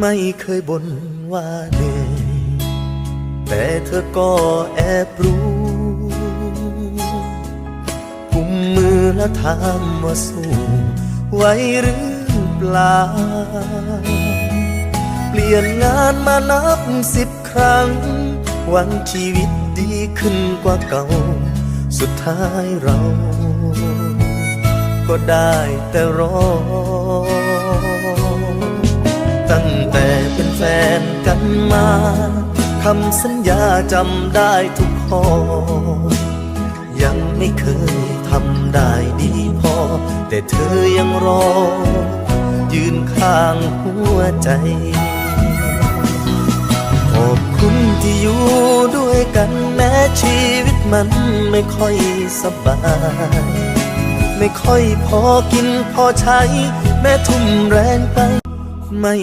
ไม่เคยบ่นว่าเหนื่อยแต่เธอก็แอบรู้กุมมือและถามว่าสู้ไหวหรือเปล่า เปลี่ยนงานมานับสิบครั้งหวังชีวิตดีขึ้นกว่าเก่า สุดท้ายเรา ก็ได้แต่รอ แต่เป็นแฟนกันมาคำสัญญาจำได้ทุกข้อ ยังไม่เคยทำได้ดีพอ แต่เธอยังรอ ยืนข้างหัวใจ ขอบคุณที่อยู่ด้วยกันแม้ชีวิตมันไม่ค่อยสบายไม่ค่อยพอกินพอใช้ แม้ทุ่มแรงไปไม่